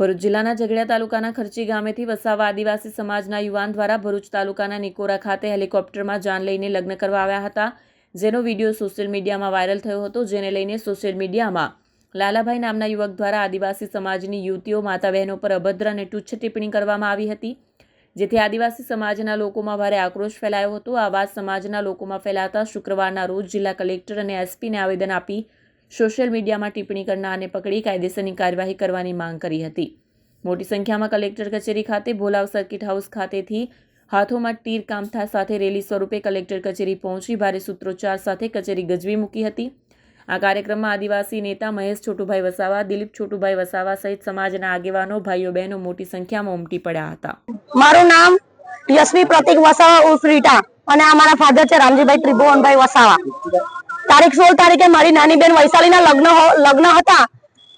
ભરૂચ જિલ્લાના ઝઘડિયા તાલુકાના ખર્ચી ગામેથી વસાવા આદિવાસી સમાજના યુવાન દ્વારા ભરૂચ તાલુકાના નિકોરા ખાતે હેલિકોપ્ટરમાં જાન લઈને લગ્ન કરવા આવ્યા હતા, જેનો વીડિયો સોશિયલ મીડિયામાં વાયરલ થયો હતો, જેને લઈને સોશિયલ મીડિયામાં લાલાભાઈ નામના યુવક દ્વારા આદિવાસી સમાજની યુવતીઓ માતા બહેનો પર અભદ્ર અને તુચ્છ ટિપ્પણી કરવામાં આવી હતી, જેથી આદિવાસી સમાજના લોકોમાં ભારે આક્રોશ ફેલાયો હતો. આ વાત સમાજના લોકોમાં ફેલાતા શુક્રવારના રોજ જિલ્લા કલેક્ટર અને એસપીને આવેદન આપી સોશિયલ મીડિયામાં ટિપ્પણી કરનારને પકડી કાયદેસરની કાર્યવાહી કરવાની માંગ કરી હતી. મોટી સંખ્યામાં કલેક્ટર કચેરી ખાતે ભોલાવ સર્કિટ હાઉસ ખાતેથી હાથોમાં તીર કામથા સાથે રેલી સ્વરૂપે કલેક્ટર કચેરી પહોંચી ભારે સૂત્રોચ્ચાર સાથે કચેરી ગજવી મૂકી હતી. આ કાર્યક્રમમાં આદિવાસી નેતા મહેશ છોટુભાઈ વસાવા, દિલીપ છોટુભાઈ વસાવા સહિત સમાજના આગેવાનો, ભાઈઓ બહેનો મોટી સંખ્યામાં ઉમટી પડ્યા હતા. મારું નામ યશવી પ્રતિક વસાવા ઉર્ફ રીટા અને અમારા ફાધર છે રામજીભાઈ ત્રિભુવનભાઈ વસાવા. તારીખ સોળ તારીખે મારી નાની બેન વૈશાલીના લગ્ન લગ્ન હતા.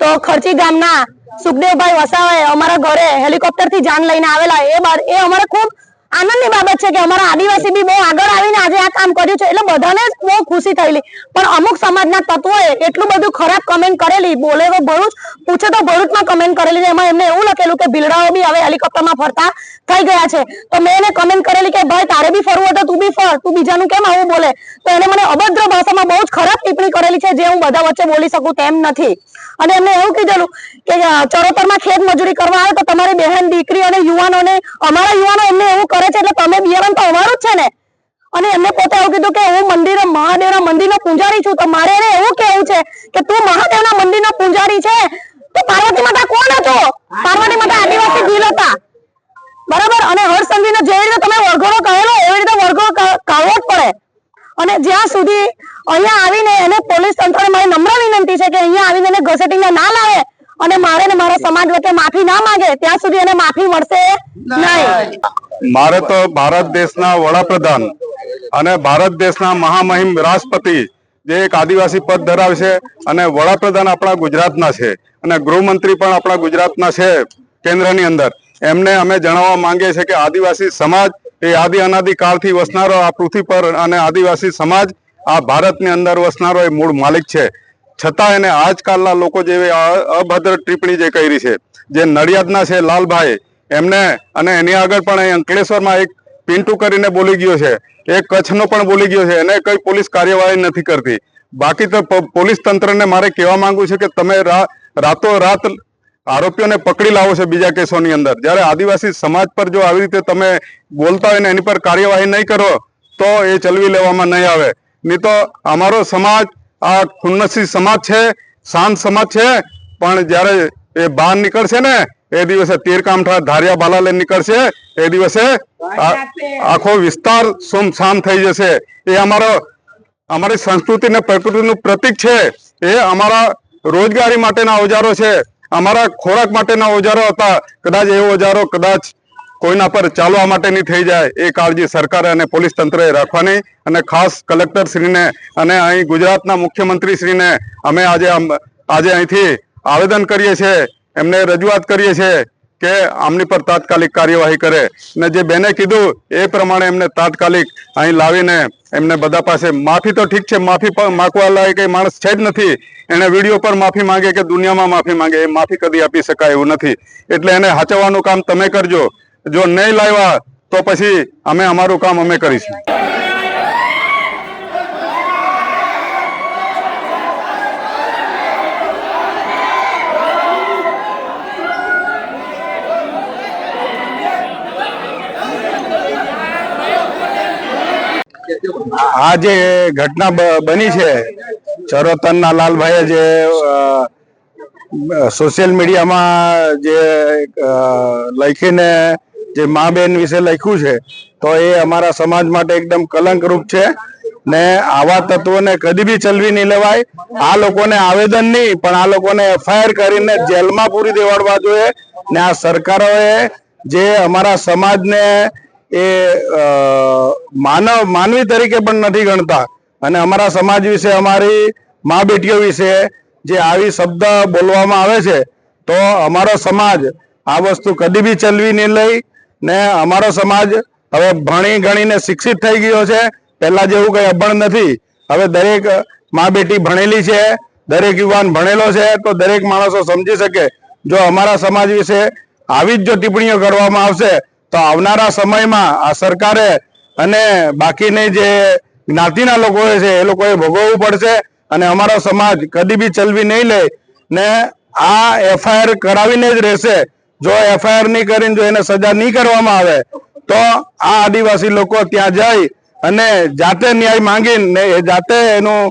તો ખર્ચી ગામના સુખદેવભાઈ વસાવાએ અમારા ઘરે હેલિકોપ્ટરથી જાન લઈને આવેલા. એ એ અમારે ખૂબ આનંદની બાબત છે કે અમારા આદિવાસી બી બહુ આગળ આવીને આજે આ કામ કર્યું છે એટલે બધાને બહુ ખુશી થયેલી. પણ અમુક સમાજના તત્વોએ એટલું બધું ખરાબ કમેન્ટ કરેલી. બોલે તો ભરૂચ, પૂછે તો ભરૂચમાં કમેન્ટ કરેલી એમાં એમને એવું લખેલું કે ભીલડાઓ બી હવે હેલિકોપ્ટરમાં ફરતા થઈ ગયા છે. તો મેં એને કમેન્ટ કરેલી કે ભાઈ, તારે બી ફરવું હતું તું બી ફર, તું બીજાનું કેમ આવું બોલે? તો એને મને અભદ્ર ભાષામાં બહુ જ ખરાબ ટિપ્પણી કરેલી છે જે હું બધા વચ્ચે બોલી શકું તેમ નથી. અને એમને એવું કીધેલું કે ચરોતરમાં ખેત મજૂરી કરવા આવે તો તમારી બહેન, દીકરી અને યુવાનોને, અમારા યુવાનો એમને એવું કરે છે એટલે તમે બિયારણ તો અમારું જ છે ને. અને એમને પોતે એવું કીધું કે હું મંદિર મહાદેવના મંદિરનો પૂજારી છું. તો મારે એને એવું કેવું છે કે તું મહાદેવના મંદિરનો પૂજારી છે. તો પાર્વતી માતા કોણ હતો? પાર્વતી માતા આદિવાસી ભીલ હતા. બરાબર? અને હર્ષસંઘવીને જેવી રીતે તમે વરઘોડો કહેલો, એવી રીતે વરઘોડો કહેવો જ પડે. અને જ્યાં સુધી અહીંયા આવીને એને પોલીસ તંત્રને મારી નમ્ર વિનંતી છે કે અહીંયા આવીને એને ઘસેટીને ના લાવે અને મારે ને મારા સમાજ વચ્ચે માફી ના માંગે, ત્યાં સુધી એને માફી મળશે નહીં. મારે તો ભારત દેશના વડાપ્રધાન અને ભારત દેશના મહામહિમ રાષ્ટ્રપતિ જે એક આદિવાસી પદ ધરાવે છે અને વડાપ્રધાન આપણા ગુજરાતના છે અને ગૃહમંત્રી પણ આપણા ગુજરાતના છે કેન્દ્રની અંદર. એમને અમે જણાવવા માંગીએ છીએ કે આદિવાસી સમાજ એ આદિ અનાદિ કાળથી વસનારો આ પૃથ્વી પર અને આદિવાસી સમાજ આ ભારતની અંદર વસનારો એ મૂળ માલિક છે. છતાં એને આજકાલના લોકો અ- અભદ્ર ટિપ્પણી જે કરી છે, જે નડિયાદના છે લાલભાઈ, એમને અને એની આગળ પણ અહીં અંકલેશ્વરમાં એક પિન્ટુ કરીને બોલી ગયો છે, એક કચ્છનો પણ બોલી ગયો છે, એને કઈ પોલીસ કાર્યવાહી નથી કરતી. બાકી તો પોલીસ તંત્રને મારે કહેવા માંગુ છે કે તમે રાતો રાત આરોપીઓને પકડી લાવો છો બીજા કેસોની અંદર. જ્યારે આદિવાસી સમાજ પર જો આવી રીતે તમે બોલતા હોય ને એની પર કાર્યવાહી નહીં કરો, તો એ ચલવી લેવામાં નહીં આવે. નહીં તો અમારો સમાજ આ ખુન્નસી સમાજ છે, શાંત સમાજ છે, પણ જ્યારે એ બહાર નીકળશે ને, એ દિવસે તીરકામઠા ધારિયા બાલા લઈને નીકળશે, એ દિવસે આખો વિસ્તાર સુમસામ થઈ જશે. એ અમારો, અમારી સંસ્કૃતિ અને પ્રકૃતિનું પ્રતીક છે. એ અમારા રોજગારી માટેના ઓજારો છે. અમારા ખોરાક માટેના ઓજારો હતા. કદાચ એ ઓજારો, કદાચ કોઈના પર ચાલવા માટેની થઈ જાય, એ કાળજી સરકારે અને પોલીસ તંત્રએ રાખવાની. અને ખાસ કલેક્ટર શ્રીને અને અહીં ગુજરાતના મુખ્યમંત્રી શ્રીને અમે આજે આજે અહીંથી આવેદન કરીએ છીએ, એમને રજૂઆત કરીએ છીએ કે આમની પર તાત્કાલિક કાર્યવાહી કરે. ને જે બેને કીધું, એ પ્રમાણે એમને તાત્કાલિક અહીં લાવીને એમને બધા પાસે, માફી તો ઠીક છે, માફી માગવા લાયક એ માણસ છે જ નથી. એને વીડિયો પર માફી માંગે કે દુનિયામાં માફી માંગે, એ માફી કદી આપી શકાય એવું નથી. એટલે એને હાચવવાનું કામ તમે કરજો. જો નહીં લાવ્યા તો પછી અમે અમારું કામ અમે કરીશું. આ જે ઘટના બની છે, ચરોતરના લાલભાઈએ જે સોશિયલ મીડિયામાં જે લખીને જે મા બેન વિશે લખ્યું છે, તો એ અમારા સમાજ માટે એકદમ કલંકરૂપ છે. ને આવા તત્વોને કદી બી ચલવી નહીં લેવાય. આ લોકોને આવેદન નહીં, પણ આ લોકોને એફઆઈઆર કરીને જેલમાં પૂરી દેવાડવા જોઈએ. ને આ સરકારોએ જે અમારા સમાજને એ માનવ, માનવી તરીકે પણ નથી ગણતા. અને અમારા સમાજ વિશે, અમારી મા બેટીઓ વિશે જે આવી શબ્દ બોલવામાં આવે છે, તો અમારો સમાજ આ વસ્તુ કદી બી ચલવી નહીં લઈ. ને અમારો સમાજ હવે ભણી ગણીને શિક્ષિત થઈ ગયો છે. પહેલા જેવું કંઈ અભણ નથી. હવે દરેક મા બેટી ભણેલી છે, દરેક યુવાન ભણેલો છે, તો દરેક માણસો સમજી શકે. જો અમારા સમાજ વિશે આવી જ જો ટિપ્પણીઓ કરવામાં આવશે, તો આવનારા સમયમાં આ સરકારે અને બાકીની જે જ્ઞાતિના લોકો છે, એ લોકોએ ભોગવવું પડશે અને અમારો સમાજ કદી બી ચલવી નહીં લે ને આ એફઆઈઆર કરાવીને જ રહેશે. જો એફઆઈઆર નહીં કરીને જો એને સજા નહીં કરવામાં આવે, તો આ આદિવાસી લોકો ત્યાં જઈ અને જાતે ન્યાય માંગીને જાતે એનું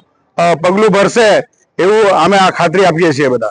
પગલું ભરશે એવું અમે આ ખાતરી આપીએ છીએ બધા.